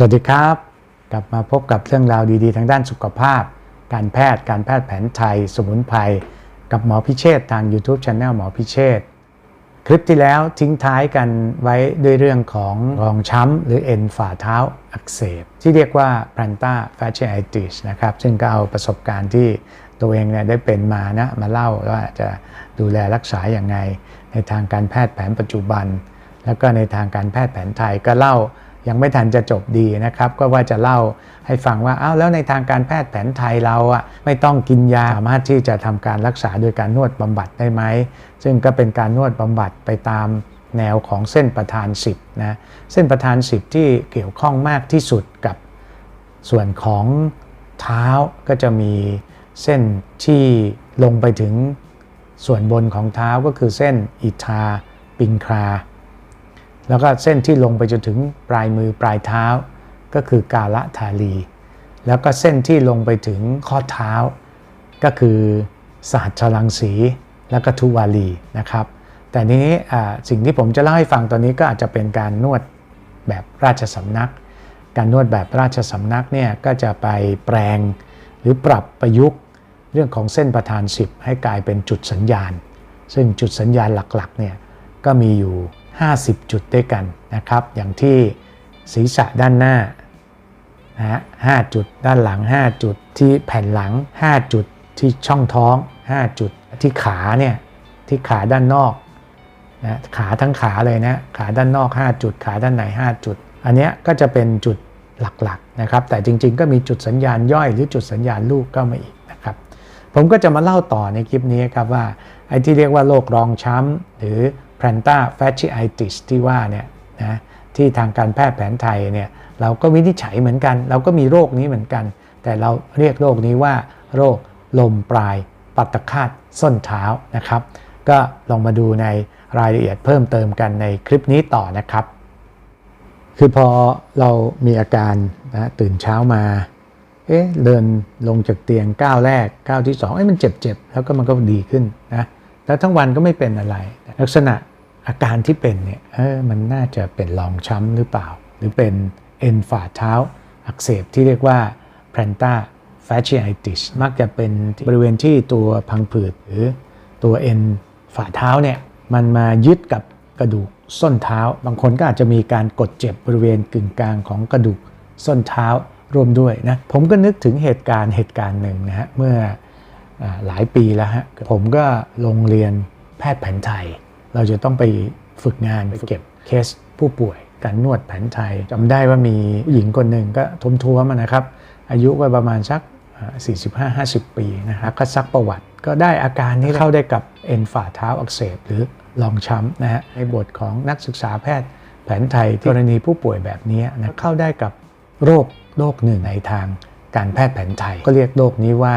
สวัสดีครับ กลับมาพบกับเรื่องราวดีๆ ทางด้านสุขภาพ การแพทย์การแพทย์แผนไทย สมุนไพรกับหมอพิเชษทาง YouTube Channel หมอพิเชษคลิปที่แล้วทิ้งท้ายกันไว้ด้วยเรื่องของรองช้ำหรือเอ็นฝ่าเท้าอักเสบ ที่เรียกว่า plantar fasciitis นะครับ ซึ่งก็เอาประสบการณ์ที่ตัวเองเนี่ยได้เป็นมานะมาเล่าว่าจะดูแลรักษาอย่างไง ในทางการแพทย์แผนปัจจุบัน แล้วก็ในทางการแพทย์แผนไทยก็เล่า ยังไม่ทันจะจบดีนะครับ ก็ว่าจะเล่าให้ฟังว่าอ้าวแล้วในทางการแพทย์แผนไทยเราอะไม่ต้องกินยาสามารถที่จะทำการรักษาโดยการนวดบำบัดได้ไหมซึ่งก็เป็นการนวดบำบัดไปตามแนวของเส้นประธาน 10นะเส้นประธาน 10 ที่เกี่ยวข้องมากที่สุดกับส่วนของเท้าก็จะมีเส้นที่ลงไปถึงส่วนบนของเท้าก็คือเส้นอิทาปิงครา แล้วก็เส้นที่ลงไปจนถึงปลายมือปลายเท้า ก็คือกาละทาลี แล้วก็เส้นที่ลงไปถึงข้อเท้า ก็คือสหัชลังสี แล้วก็ทุวาลีนะครับ แต่นี้สิ่งที่ผมจะเล่าให้ฟังตอนนี้ก็อาจจะเป็นการนวดแบบราชสำนัก การนวดแบบราชสำนักเนี่ยก็จะไปแปลงหรือปรับประยุกต์เรื่องของเส้นประธาน 10 ให้กลายเป็นจุดสัญญาณ ซึ่งจุดสัญญาณหลักๆเนี่ยก็มีอยู่ 50 จุดด้วยกันนะครับ อย่างที่ศีรษะด้านหน้านะฮะ5จุด ด้านหลัง 5 จุด ที่แผ่นหลัง 5 จุด ที่ช่องท้อง 5 จุด ที่ขาเนี่ย ที่ขาด้านนอกนะขาทั้งขาเลยนะ ขาด้านนอก 5 จุด ขาด้านใน 5 จุด อันเนี้ยก็จะเป็นจุดหลักๆนะครับ แต่จริงๆ ก็มีจุดสัญญาณย่อยหรือจุดสัญญาณลูกก็มาอีกนะครับ ผมก็จะมาเล่าต่อในคลิปนี้ครับว่าไอ้ที่เรียกว่าโรครองช้ำหรือ plantar fasciitis ที่ว่าเนี่ยนะที่ทางการแพทย์แผนไทยเนี่ยเราก็วินิจฉัยเหมือนกัน เราก็มีโรคนี้เหมือนกัน แต่เราเรียกโรคนี้ว่า โรคลมปลายปัตตคาตส้นเท้านะครับ ก็ลองมาดูในรายละเอียดเพิ่มเติมกันในคลิปนี้ต่อนะครับ คือพอเรามีอาการนะตื่นเช้ามาเอ๊ะเดินลงจากเตียงก้าวแรกก้าวที่สองเอ้ยมันเจ็บๆแล้วก็มันก็ดีขึ้นนะแล้วทั้งวันก็ไม่เป็นอะไร ลักษณะ อาการที่เป็นเนี่ยเออมันน่าจะเป็นรองช้ำหรือเปล่า หรือเป็นเอ็นฝ่าเท้า อักเสบที่เรียกว่า plantar fasciitis มักจะเป็นบริเวณที่ตัวพังผืดหรือตัวเอ็นฝ่าเท้าเนี่ยมันมายึดกับกระดูกส้นเท้า บางคนก็อาจจะมีการกดเจ็บบริเวณกึ่งกลางของกระดูกส้นเท้ารวมด้วยนะผมก็นึกถึงเหตุการณ์เหตุการณ์หนึ่งนะฮะเมื่อหลายปีแล้วฮะผมก็ลงเรียนแพทย์แผนไทย เราจะต้องไปฝึกงานไปเก็บเคสผู้ป่วยการนวดแผนไทยจำได้ว่ามีผู้หญิงคนหนึ่งก็ทมทัวมานะครับ อายุก็ประมาณสัก 45-50 ปีนะครับก็ซักประวัติ ก็ได้อาการที่เข้าได้กับเอ็นฝ่าเท้าอักเสบหรือรองช้ำนะฮะในบทของนักศึกษาแพทย์แผนไทยกรณีผู้ป่วยแบบนี้นะเข้าได้กับโรคโรคหนึ่งในทางการแพทย์แผนไทย ก็เรียกโรคนี้ว่า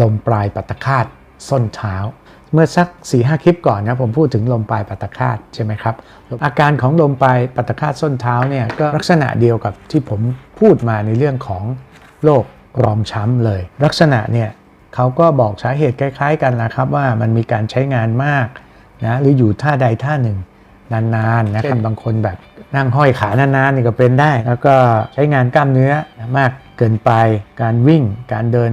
ลมปลายปัตตคาตส้นเท้า เมื่อสัก4ีหคลิปก่อนนะผมพูดถึงลมปลายปัตตคาตใช่ไหมครับ อาการของลมปลายปัตตคาตส้นเท้าเนี่ยก็ลักษณะเดียวกับที่ผมพูดมาในเรื่องของโรครองช้ำเลย ลักษณะเนี่ยเขาก็บอกสาเหตุคล้าย ๆ กันนะครับว่ามันมีการใช้งานมากนะหรืออยู่ท่าใดท่าหนึ่งนานๆนะครับบางคนแบบนั่งห้อยขานานๆนี่ก็เป็นได้ แล้วก็ใช้งานกล้ามเนื้อมากเกินไปการวิ่งการเดิน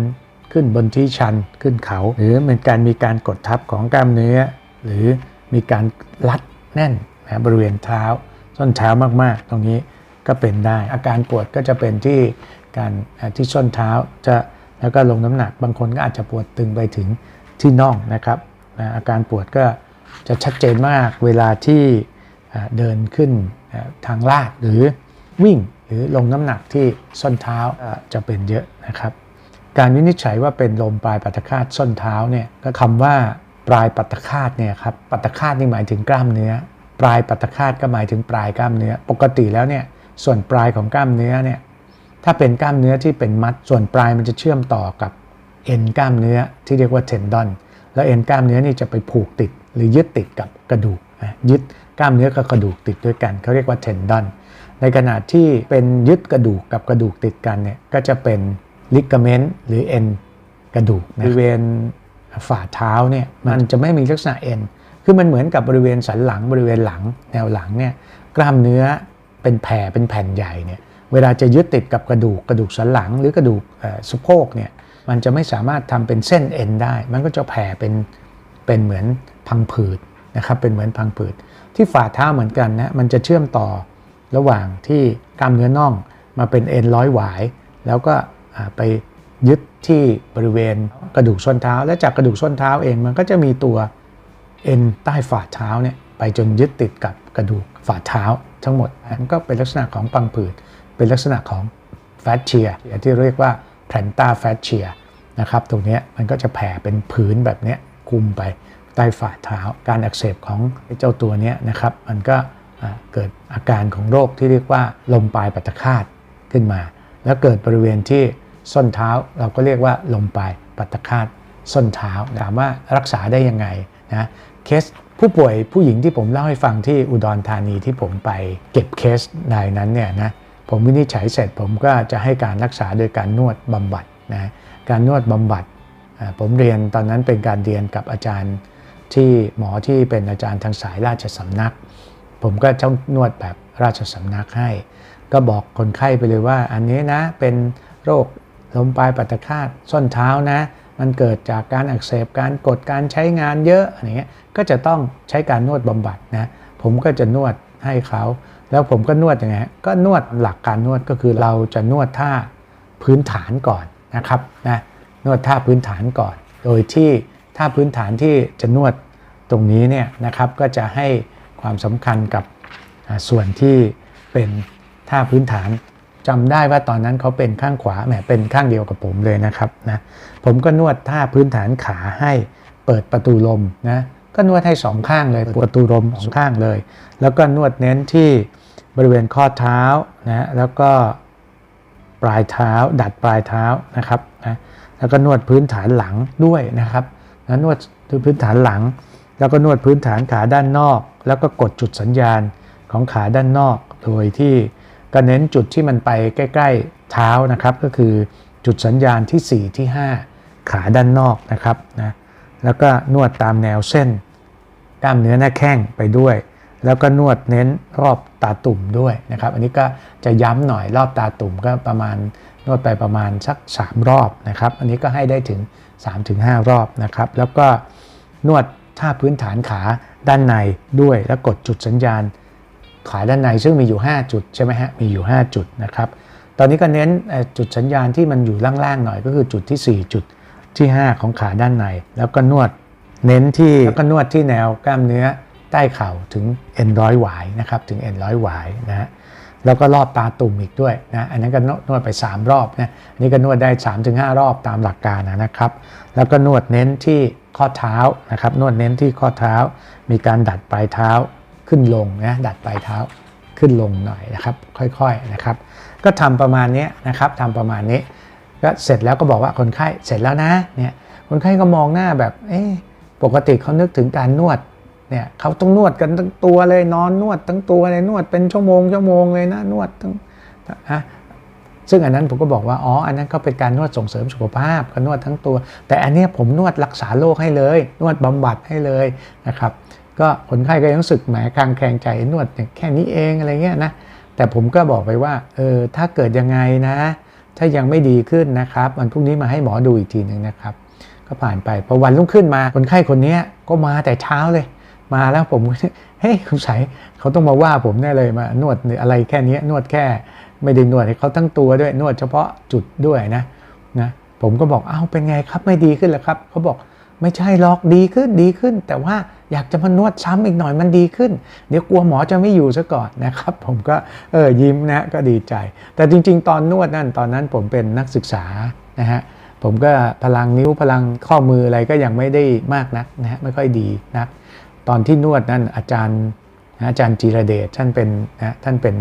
ขึ้นบนที่ชันขึ้นเขา หรือเป็นการมีการกดทับของกล้ามเนื้อ หรือมีการรัดแน่นนะบริเวณเท้าส้นเท้ามากๆ ตรงนี้ก็เป็นได้ อาการปวดก็จะเป็นที่การที่ส้นเท้าจะแล้วก็ลงน้ำหนัก บางคนก็อาจจะปวดตึงไปถึงที่น่องนะครับนะอาการปวดก็จะชัดเจนมากเวลาที่เดินขึ้นทางลาดหรือวิ่งหรือลงน้ำหนักที่ส้นเท้าจะเป็นเยอะนะครับ การวินิจฉัยว่าเป็นลมปลายปัตตคาตส้นเท้าเนี่ยก็คำว่าปลายปัตตคาตเนี่ยครับปัตตคาตนี่หมายถึงกล้ามเนื้อ ปลายปัตตคาตก็หมายถึงปลายกล้ามเนื้อ ปกติแล้วเนี่ยส่วนปลายของกล้ามเนื้อเนี่ยถ้าเป็นกล้ามเนื้อที่เป็นมัด ส่วนปลายมันจะเชื่อมต่อกับเอ็นกล้ามเนื้อที่เรียกว่าเทนดอนแล้วเอ็นกล้ามเนื้อนี่จะไปผูกติด หรือยึดติดกับกระดูกยึดกล้ามเนื้อกับกระดูกติดด้วยกันเขาเรียกว่าเทนดอนในขณะที่เป็นยึดกระดูกกับกระดูกติดกันเนี่ยก็จะเป็น ลิกเมนต์หรือเอ็นกระดูกบริเวณฝ่าเท้าเนี่ยมันจะไม่มีลักษณะเอ็นคือมันเหมือนกับบริเวณสันหลังบริเวณหลังแนวหลังเนี่ยกล้ามเนื้อเป็นแผ่เป็นแผ่นใหญ่เนี่ยเวลาจะยึดติดกับกระดูกกระดูกสันหลังหรือกระดูกเอ่อสะโพกเนี่ยมันจะไม่สามารถทำเป็นเส้นเอ็นได้ มันก็จะแผ่เป็นเป็นเหมือนพังผืดนะครับเป็นเหมือนพังผืดที่ฝ่าเท้าเหมือนกันนะมันจะเชื่อมต่อระหว่างที่กล้ามเนื้อน่องมาเป็นเอ็นร้อยหวาย แล้วก็อ่า ไปยึดที่บริเวณกระดูกส้นเท้า และจากกระดูกส้นเท้าเองมันก็จะมีตัวเอ็นใต้ฝ่าเท้าเนี่ยไปจนยึดติดกับกระดูกฝ่าเท้าทั้งหมดมันก็เป็นลักษณะของปังผืด เป็นลักษณะของแฟตเชียที่เรียกว่าแพลนตาแฟตเชียนะครับตรงนี้มันก็จะแผ่เป็นผืนแบบนี้คุมไปใต้ฝ่าเท้า การอักเสบของเจ้าตัวนี้นะครับ มันก็เกิดอาการของโรคที่เรียกว่าลมปลายปัตตคาตขึ้นมา แล้วเกิดบริเวณที่ ส้นเท้าเราก็เรียกว่าลมปลายปัตตคาตส้นเท้าถามว่ารักษาได้ยังไงนะเคสผู้ป่วยผู้หญิงที่ผมเล่าให้ฟังที่อุดรธานีที่ผมไปเก็บเคสรายนั้นเนี่ยนะผมวินิจฉัยเสร็จผมก็จะให้การรักษาโดยการนวดบำบัดนะการนวดบำบัด ผมเรียนตอนนั้นเป็นการเรียนกับอาจารย์ที่หมอที่เป็นอาจารย์ทางสายราชสำนัก ผมก็จ้องนวดแบบราชสำนักให้ ก็บอกคนไข้ไปเลยว่าอันนี้นะเป็นโรค ลมปลายปัตตคาตส้นเท้านะ มันเกิดจากการอักเสบการกดการใช้งานเยอะอะไรเงี้ยก็จะต้องใช้การนวดบำบัดนะผมก็จะนวดให้เขา แล้วผมก็นวดยังไงก็นวดหลักการนวดก็คือเราจะนวดท่าพื้นฐานก่อนนะครับนะนวดท่าพื้นฐานก่อน โดยที่ท่าพื้นฐานที่จะนวดตรงนี้เนี่ยนะครับก็จะให้ความสำคัญกับส่วนที่เป็นท่าพื้นฐาน จำได้ว่าตอนนั้นเขาเป็นข้างขวาแหมเป็นข้างเดียวกับผมเลยนะครับนะผมก็นวดท่าพื้นฐานขาให้เปิดประตูลมนะก็นวดให้สองข้างเลยเปประตูลมสองข้างเลย แล้วก็นวดเน้นที่บริเวณข้อเท้านะแล้วก็ปลายเท้า ดัดปลายเท้านะครับนะแล้วก็นวดพื้นฐานหลังด้วยนะครับนะนวดพื้นฐานหลัง แล้วก็นวดพื้นฐานขาด้านนอก แล้วก็กดจุดสัญญาณของขาด้านนอก โดยที่ ก็เน้นจุดที่มันไปใกล้ ๆ เท้านะครับ ก็คือจุดสัญญาณที่ 4 ที่ 5 ขาด้านนอกนะครับนะแล้วก็นวดตามแนวเส้น กล้ามเนื้อหน้าแข้งไปด้วย แล้วก็นวดเน้นรอบตาตุ่มด้วยนะครับ อันนี้ก็จะย้ำหน่อยรอบตาตุ่มก็ประมาณนวดไปประมาณสัก 3 รอบนะครับ อันนี้ก็ให้ได้ถึง 3-5 รอบนะครับ แล้วก็นวดท่าพื้นฐานขาด้านในด้วย แล้วกดจุดสัญญาณ ขาด้านในซึ่งมีอยู่ 5 จุดใช่ไหมฮะ มีอยู่ 5 จุดนะครับ ตอนนี้ก็เน้นเอ่อจุดสัญญาณที่มันอยู่ล่างๆหน่อยก็คือจุดที่ 4 จุดที่ 5 ของขาด้านใน แล้วก็นวดเน้นที่แล้วก็นวดที่แนวกล้ามเนื้อใต้เข่าถึงเอ็นร้อยหวายนะครับถึงเอ็นร้อยหวายนะฮะแล้วก็รอบตาตุ่มอีกด้วยนะอันนั้นก็นวดไป 3 รอบนะอันนี้ก็นวดได้ 3-5 รอบตามหลักการนะครับ แล้วก็นวดเน้นที่ข้อเท้านะครับนวดเน้นที่ข้อเท้า มีการดัดปลายเท้า ขึ้นลงนะดัดปลายเท้าขึ้นลงหน่อยนะครับค่อยๆนะครับก็ทำประมาณนี้นะครับทำประมาณนี้ ก็เสร็จแล้วก็บอกว่าคนไข้เสร็จแล้วนะเนี่ยคนไข้ก็มองหน้าแบบเอ๊ปกติเขานึกถึงการนวดเนี่ยเขาต้องนวดกันทั้งตัวเลยนอนนวดทั้งตัวเลยนวดเป็นชั่วโมงชั่วโมงเลยนะนวดทั้งนะซึ่งอันนั้นผมก็บอกว่าอ๋ออันนั้นก็เป็นการนวดส่งเสริมสุขภาพก็นวดทั้งตัว แต่อันนี้ผมนวดรักษาโรคให้เลย นวดบำบัดให้เลยนะครับ ก็คนไข้ก็ยังรู้สึกแหมคลางแคลงใจนวดแค่นี้เองอะไรเงี้ยนะแต่ผมก็บอกไปว่าเออถ้าเกิดยังไงนะ ถ้ายังไม่ดีขึ้นนะครับวันพรุ่งนี้มาให้หมอดูอีกทีหนึ่งนะครับ ก็ผ่านไปพอวันรุ่งขึ้นมาคนไข้คนนี้ก็มาแต่เช้าเลย มาแล้วผมเฮ้ยสงสัยเขาต้องมาว่าผมแน่เลยมานวดอะไรแค่นี้นวดแค่ ไม่ได้นวดให้เขาทั้งตัวด้วยนวดเฉพาะจุดด้วยนะนะผมก็บอกอ้าวเป็นไงครับไม่ดีขึ้นเหรอครับเขาบอก ไม่ใช่หรอกดีขึ้นดีขึ้น แต่ว่าอยากจะมานวดซ้ำอีกหน่อยมันดีขึ้น เดี๋ยวกลัวหมอจะไม่อยู่ซะก่อนนะครับ ผมก็เออยิ้มนะก็ดีใจ แต่จริง ๆ ตอนนวดนั่นตอนนั้นผมเป็นนักศึกษานะฮะผมก็พลังนิ้วพลังข้อมืออะไรก็ยังไม่ได้มากนักนะฮะไม่ค่อยดีนักตอนที่นวดนั่นอาจารย์อาจารย์จีรเดชท่านเป็นนะท่านเป็น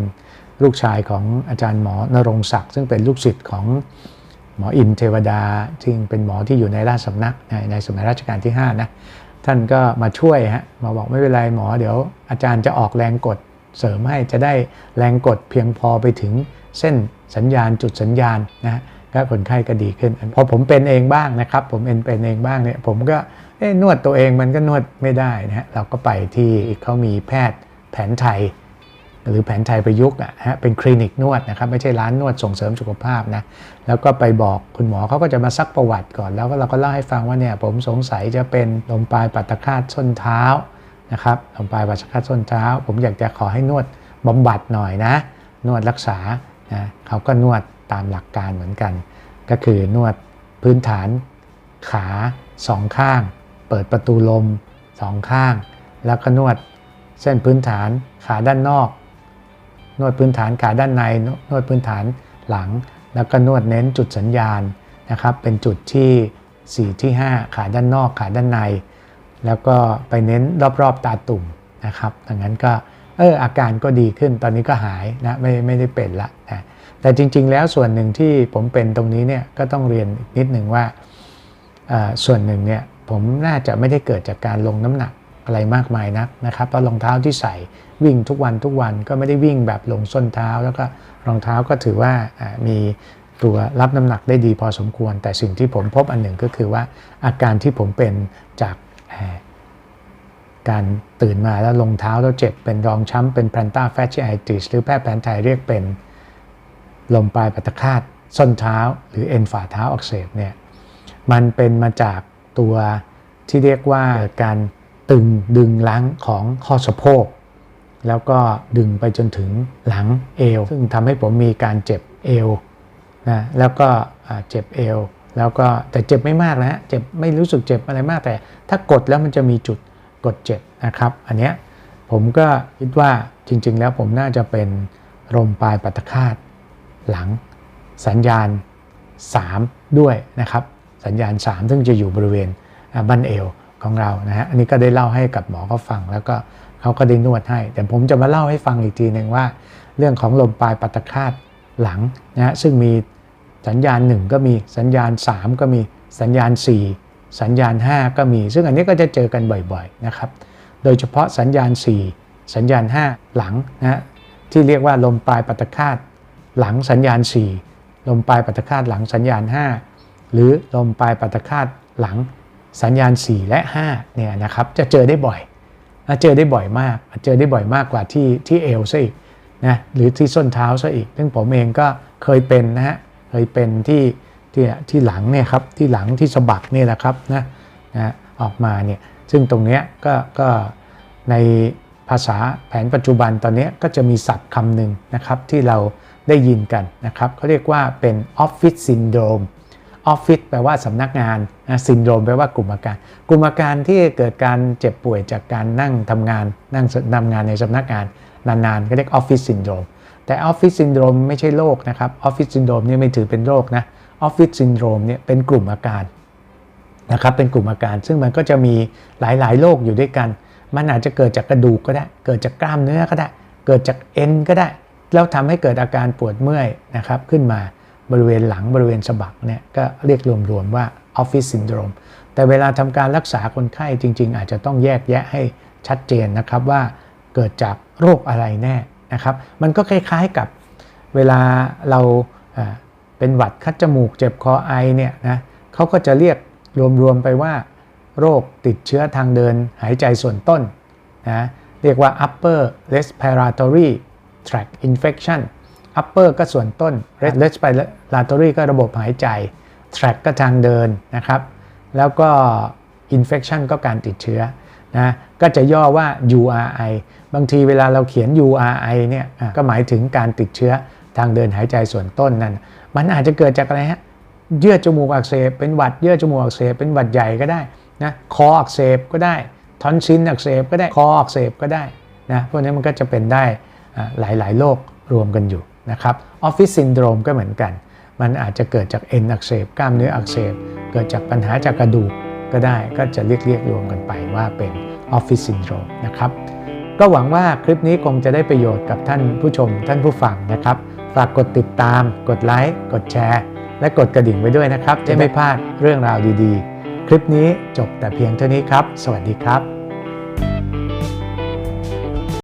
ลูกชายของอาจารย์หมอนรงศักดิ์ซึ่งเป็นลูกศิษย์ของ หมออินเทวดาซึ่งเป็นหมอที่อยู่ในราชสำนักในสมัยรัชกาลที่5นะท่านก็มาช่วยฮะมาบอกไม่เป็นไรหมอเดี๋ยวอาจารย์จะออกแรงกดเสริมให้จะได้แรงกดเพียงพอไปถึงเส้นสัญญาณจุดสัญญาณนะก็คนไข้ก็ดีขึ้น พอผมเป็นเองบ้างนะครับ ผมเป็นเป็นเองบ้างเนี่ยผมก็เอ้นวดตัวเองมันก็นวดไม่ได้นะฮะเราก็ไปที่เขามีแพทย์แผนไทย หรือแผนไทยประยุกต์อะฮะเป็นคลินิกนวดนะครับไม่ใช่ร้านนวดส่งเสริมสุขภาพนะแล้วก็ไปบอกคุณหมอเขาก็จะมาซักประวัติก่อน แล้วก็เราก็เล่าให้ฟังว่าเนี่ยผมสงสัยจะเป็นลมปลายปัตตคาตส้นเท้านะครับลมปลายปัตตคาตส้นเท้า ผมอยากจะขอให้นวดบำบัดหน่อยนะ นวดรักษานะเขาก็นวดตามหลักการเหมือนกัน ก็คือนวดพื้นฐานขาสองข้าง เปิดประตูลมสองข้าง แล้วก็นวดเส้นพื้นฐานขาด้านนอก นวดพื้นฐานขาด้านในนวดพื้นฐานหลัง แล้วก็นวดเน้นจุดสัญญาณนะครับเป็นจุดที่ 4 ที่ 5 ขาด้านนอกขาด้านใน แล้วก็ไปเน้นรอบๆตาตุ่มนะครับดังนั้นก็เอออาการก็ดีขึ้นตอนนี้ก็หายนะไม่ไม่ได้เป็นละนะแต่จริง ๆ แล้วส่วนหนึ่งที่ผมเป็นตรงนี้เนี่ยก็ต้องเรียนนิดหนึ่งว่าส่วนหนึ่งเนี่ยผมน่าจะไม่ได้เกิดจากการลงน้ำหนักอะไรมากมายนักนะครับเพราะรองเท้าที่ใส่ วิ่งทุกวันทุกวันก็ไม่ได้วิ่งแบบลงส้นเท้า แล้วก็รองเท้าก็ถือว่ามีตัวรับน้ำหนักได้ดีพอสมควร แต่สิ่งที่ผมพบอันหนึ่งก็คือว่าอาการที่ผมเป็นจากการตื่นมาแล้วลงเท้าแล้วเจ็บเป็นรองช้ำเป็นแพนต้าแฟช c ไอติสหรือแพทย์แผนไทยเรียกเป็นลมปลายปัตตคาตส้นเท้า หรือเอ็นฝ่าเท้าอักเสบเนี่ยมันเป็นมาจากตัวที่เรียกว่าการตึงดึงล้างของข้อสะโพก แล้วก็ดึงไปจนถึงหลังเอว ซึ่งทำให้ผมมีการเจ็บเอวนะแล้วก็เจ็บเอว แล้วก็แต่เจ็บไม่มากนะฮะเจ็บไม่รู้สึกเจ็บอะไรมากแต่ ถ้ากดแล้วมันจะมีจุดกดเจ็บนะครับ อันเนี้ยผมก็คิดว่าจริง ๆ แล้วผมน่าจะเป็นลมปลายปัตตคาตหลังสัญญาณ 3 ด้วยนะครับ สัญญาณ 3 ซึ่งจะอยู่บริเวณบั้นเอวของเรานะฮะอันนี้ก็ได้เล่าให้กับหมอเขาฟังแล้วก็ เขาก็ได้นวดให้ แต่ผมจะมาเล่าให้ฟังอีกทีหนึ่งว่า เรื่องของลมปลายปัตตคาตหลังนะฮะซึ่งมีสัญญาณ 1 ก็มีสัญญาณ 3 ก็มีสัญญาณ 4 สัญญาณ 5 ก็มี ซึ่งอันนี้ก็จะเจอกันบ่อยๆนะครับโดยเฉพาะสัญญาณ 4 สัญญาณ 5 หลังนะฮะที่เรียกว่าลมปลายปัตตคาตหลังสัญญาณ 4 ลมปลายปัตตคาตหลังสัญญาณ 5 หรือลมปลายปัตตคาตหลังสัญญาณ 4 และ5เนี่ยนะครับจะเจอได้บ่อย เจอได้บ่อยมาก เจอได้บ่อยมากกว่าที่ที่เอวซะอีกนะหรือที่ส้นเท้าซะอีก ซึ่งผมเองก็เคยเป็นนะฮะเคยเป็นที่ที่ที่หลังเนี่ยครับที่หลังที่สะบักเนี่ยแหละครับนะนะออกมาเนี่ยซึ่งตรงเนี้ยก็ก็ในภาษาแผนปัจจุบันตอนนี้ก็จะมีศัพท์คำหนึ่งนะครับที่เราได้ยินกันนะครับเขาเรียกว่าเป็นออฟฟิศซินโดรม ออฟฟิศแปลว่าสำนักงานนะซินโดรมแปลว่ากลุ่มอาการ กลุ่มอาการที่เกิดการเจ็บป่วยจากการนั่งทำงาน นั่งทำงานในสำนักงานนานๆ ก็เรียกออฟฟิศซินโดรมแต่ออฟฟิศซินโดรมไม่ใช่โรคนะครับออฟฟิศซินโดรมนี่ไม่ถือเป็นโรคนะออฟฟิศซินโดรมเนี่ยเป็นกลุ่มอาการนะครับเป็นกลุ่มอาการ ซึ่งมันก็จะมีหลายๆโรคอยู่ด้วยกัน มันอาจจะเกิดจากกระดูกก็ได้ เกิดจากกล้ามเนื้อก็ได้ เกิดจากเอ็นก็ได้ แล้วทำให้เกิดอาการปวดเมื่อยนะครับขึ้นมา บริเวณหลังบริเวณสะบักเนี่ยก็เรียกรวมๆว่าออฟฟิศซินโดรมแต่เวลาทำการรักษาคนไข้จริง ๆ อาจจะต้องแยกแยะให้ชัดเจนนะครับว่าเกิดจากโรคอะไรแน่นะครับ มันก็คล้ายๆกับเวลาเราเป็นหวัดคัดจมูกเจ็บคอไอเนี่ยนะเขาก็จะเรียกรวมๆไปว่า โรคติดเชื้อทางเดินหายใจส่วนต้นนะเรียกว่า upper respiratory tract infection upper ก็ส่วนต้น respiratory ก็ระบบหายใจ tract ก็ทางเดินนะครับ แล้วก็ infection ก็การติดเชื้อนะก็จะย่อว่า URI บางทีเวลาเราเขียน URI เนี่ยอะก็หมายถึงการติดเชื้อทางเดินหายใจส่วนต้นนั่น มันอาจจะเกิดจากอะไรฮะ เยื่อจมูกอักเสบเป็นหวัด เยื่อจมูกอักเสบเป็นหวัดใหญ่ก็ได้นะ คออักเสบก็ได้ ทอนซิลอักเสบก็ได้ คออักเสบก็ได้นะ พวกนี้มันก็จะเป็นได้อ่าหลายๆโรครวมกันอยู่ นะครับออฟฟิศซินโดรมก็เหมือนกัน มันอาจจะเกิดจากเอ็นอักเสบกล้ามเนื้ออักเสบเกิดจากปัญหาจากกระดูกก็ได้ก็จะเรียกเรียกรวมกันไปว่าเป็นออฟฟิศซินโดรมนะครับก็หวังว่าคลิปนี้คงจะได้ประโยชน์กับท่านผู้ชมท่านผู้ฟังนะครับฝากกดติดตาม กดไลค์กดแชร์ และกดกระดิ่งไว้ด้วยนะครับจะไม่พลาดเรื่องราวดีๆ คลิปนี้จบแต่เพียงเท่านี้ครับ สวัสดีครับ